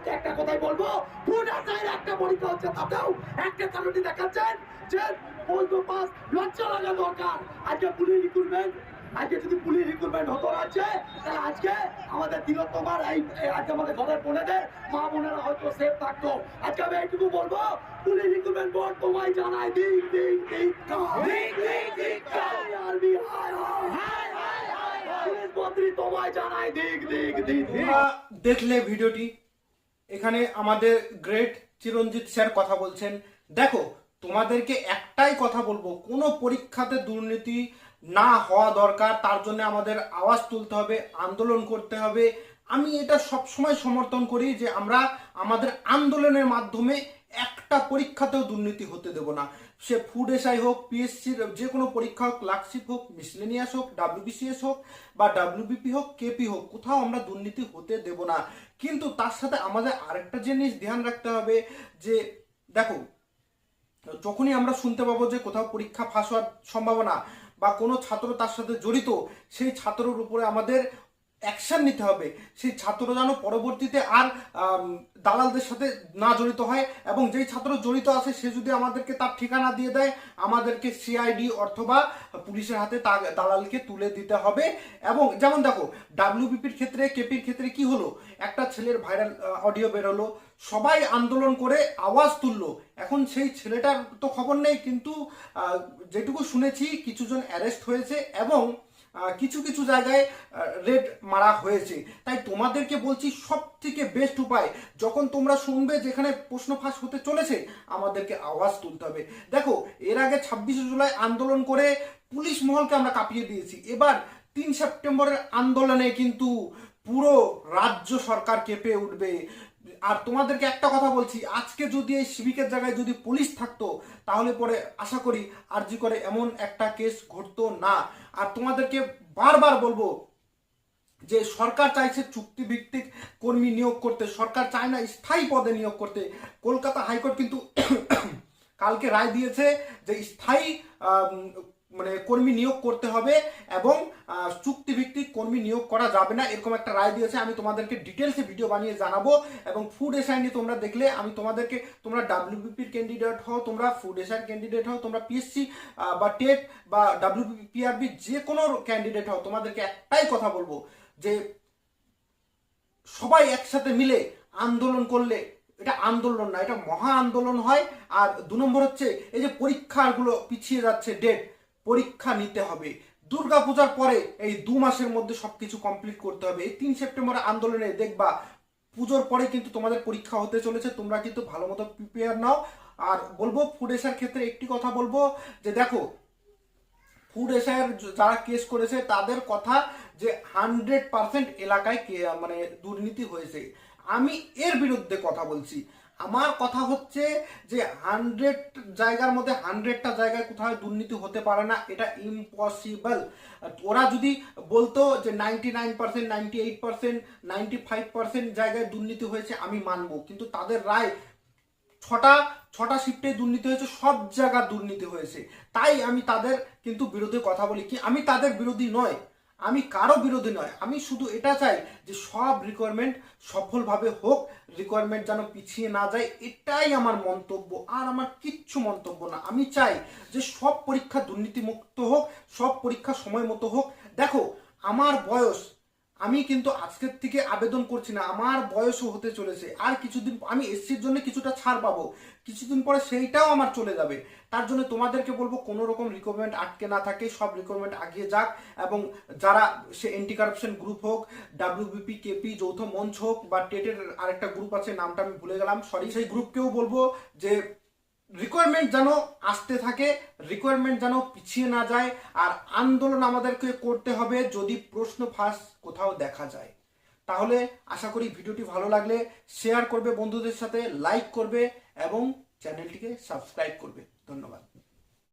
সবকে একটা কথাই বলব? একটা পরীক্ষা হচ্ছে তাতেও একটা কারণটি দেখাচ্ছেন যে বলব পাস লজ্জা লাগা দরকার। আজকে পুলিশ রিক্রুটমেন্ট আজকে যদি পুলিশ রিক্রুটমেন্ট হতো আছে তাহলে আজকে আমাদের তিলোত্তমার এই আজকে আমাদের ঘরের বোনেদের মা বোনেরা হয়তো সেফ থাকতো। আজকে আমি এইটুকু বলব পুলিশ রিক্রুটমেন্ট বোর্ড তোমায় জানাই দিক দিক দিক দিক দিক দিক হায় হায় পুলিশ মন্ত্রী তোমায় জানাই দিক দিক দিক দেখলে ভিডিওটি এখানে আমাদের গ্রেট চিরঞ্জিত স্যার কথা বলছেন। দেখো, তোমাদেরকে একটাই কথা বলব, কোনো পরীক্ষাতে দুর্নীতি না হওয়া দরকার, তার জন্য আমাদের আওয়াজ তুলতে হবে, আন্দোলন করতে হবে। আমি এটা সবসময় সমর্থন করি যে আমরা আমাদের আন্দোলনের মাধ্যমে একটা পরীক্ষাতেও দুর্নীতি হতে দেব না। সে ফুড এসআই হোক পিএসসির যে কোনো পরীক্ষা হোক ক্লার্কশিপ হোক মিসলেনিয়াস হোক ডাব্লিউবিসিএস হোক বা ডাব্লিউবিপি হোক কেপি হোক, কোথাও আমরা দুর্নীতি হতে দেব না। কিন্তু তার সাথে আমাদের আরেকটা জিনিস ধ্যান রাখতে হবে যে, দেখো, যখনই আমরা শুনতে পাবো যে কোথাও পরীক্ষা ফাঁস হওয়ার সম্ভাবনা বা কোনো ছাত্র তার সাথে জড়িত, সেই ছাত্রের উপরে আমাদের অ্যাকশন নিতে হবে। সেই ছাত্র যেন পরবর্তীতে আর দালালদের সাথে না জড়িত হয় এবং যেই ছাত্র জড়িত আছে, সে যদি আমাদেরকে তার ঠিকানা দিয়ে দেয়, আমাদেরকে সিআইডি অথবা পুলিশের হাতে তা, দালালকে তুলে দিতে হবে। এবং যেমন দেখো ডাব্লিউবিপির ক্ষেত্রে কেপির ক্ষেত্রে কি হলো? একটা ছেলের ভাইরাল অডিও বেরোলো সবাই আন্দোলন করে আওয়াজ তুললো। এখন সেই ছেলেটার তো খবর নেই, কিন্তু যেটুকু শুনেছি, কিছুজন অ্যারেস্ট হয়েছে এবং কিছু কিছু জায়গায় রেড মারা হয়েছে। তাই তোমাদেরকে বলছি সব থেকে বেস্ট উপায়, যখন তোমরা শুনবে যেখানে প্রশ্ন ফাঁস হতে চলেছে, আমাদেরকে আওয়াজ তুলতে হবে। দেখো, এর আগে ছাব্বিশে জুলাই আন্দোলন করে পুলিশ মহলকে আমরা কাঁপিয়ে দিয়েছি। এবার তিন সেপ্টেম্বরের আন্দোলনে কিন্তু পুরো রাজ্য সরকার কেঁপে উঠবে। আর তোমাদেরকে একটা কথা বলছি, আজকে যদি এই সিভিকের জায়গায় যদি পুলিশ থাকতো, তাহলে পরে আশা করি আরজি করে এমন একটা কেস ঘটতো না। আর তোমাদেরকে বারবার বলব যে সরকার চাইছে চুক্তিভিত্তিক কর্মী নিয়োগ করতে, সরকার চায় না স্থায়ী পদে নিয়োগ করতে। কলকাতা হাইকোর্ট কিন্তু কালকে রায় দিয়েছে যে স্থায়ী মানে কর্মী নিয়োগ করতে হবে এবং চুক্তিভিত্তিক কর্মী নিয়োগ করা যাবে না, এরকম একটা রায় দিয়েছে, আমি তোমাদেরকে ডিটেলসে ভিডিও বানিয়ে জানাব, এবং ফুড এসআই নিয়ে তোমরা দেখলে, আমি তোমাদেরকে, তোমরা ডাব্লিউবিপির ক্যান্ডিডেট হও, তোমরা ফুড এসআই ক্যান্ডিডেট হও, তোমরা পিএসসি বা টেট বা ডাব্লিউবিপি পিআরবি যে কোনো ক্যান্ডিডেট হও, তোমাদেরকে একটাই কথা বলব, যে সবাই একসাথে মিলে আন্দোলন করলে, এটা আন্দোলন না, এটা মহা আন্দোলন হয়, আর দু নম্বর হচ্ছে, এই যে পরীক্ষাগুলো পিছিয়ে যাচ্ছে ডেট পরীক্ষা নিতে হবে। দুর্গা পূজার পরে এই দু মাসের মধ্যে সবকিছু কমপ্লিট করতে হবে। এই তিন সেপ্টেম্বরের আন্দোলনে দেখবা, পুজোর পরে কিন্তু তোমাদের পরীক্ষা হতে চলেছে, তোমরা কিন্তু ভালো মতো প্রিপেয়ার নাও। আর বলব ফুড এসার ক্ষেত্রে একটি কথা বলব, যে দেখো ফুড এসআইয়ের যারা কেস করেছে, তাদের কথা যে হান্ড্রেড পার্সেন্ট এলাকায় মানে দুর্নীতি হয়েছে। আমি এর বিরুদ্ধে কথা বলছি। আমার কথা হচ্ছে যে হান্ড্রেড জায়গার মধ্যে হান্ড্রেডটা জায়গায় কোথাও দুর্নীতি হতে পারে না, এটা ইম্পসিবল ওরা যদি বলতো যে ninety nine percent ninety eight percent ninety five percent জায়গায় দুর্নীতি হয়েছে, আমি মানবো। কিন্তু তাদের রায়, ছটা ছটা শিফটে দুর্নীতি হয়েছে, সব জায়গা দুর্নীতি হয়েছে। তাই আমি তাদের কিন্তু বিরোধী কথা বলি। কি আমি তাদের বিরোধী নয়। আমি কারও বিরোধী নয়। আমি শুধু এটা চাই যে সব রিকোয়ারমেন্ট সফলভাবে হোক রিকোয়ারমেন্ট যেন পিছিয়ে না যায়, এটাই আমার মন্তব্য। আর আমার কিচ্ছু মন্তব্য না। আমি চাই যে সব পরীক্ষা দুর্নীতিমুক্ত হোক, সব পরীক্ষা সময় মতো হোক। দেখো, আমার বয়স আমি কিন্তু আজকের থেকে আবেদন করছি না, আমার বয়সও হতে চলেছে। আর কিছুদিন, আমি এসসির জন্য কিছুটা ছাড় পাবো। কিছুদিন পরে সেইটাও আমার চলে যাবে। তার জন্য তোমাদেরকে বলব, কোনো রকম রিকোয়ারমেন্ট আটকে না থাকে, সব রিকোয়ারমেন্ট আগিয়ে যাক এবং যারা সে এন্টি কারাপশন গ্রুপ হোক ডাব্লিউবিপি কেপি যৌথ মঞ্চ হোক বা টেটের আরেকটা গ্রুপ আছে, নামটা আমি ভুলে গেলাম সরি সেই গ্রুপকেও বলব যে রিকোয়ারমেন্ট যেন আসতে থাকে রিকোয়ারমেন্ট যেন পিছিয়ে না যায়, আর আন্দোলন আমাদেরকে করতে হবে যদি প্রশ্ন ফাঁস কোথাও দেখা যায়। তাহলে আশা করি ভিডিওটি ভালো লাগলে শেয়ার করবে বন্ধুদের সাথে লাইক করবে এবং চ্যানেলটিকে সাবস্ক্রাইব করবে। ধন্যবাদ।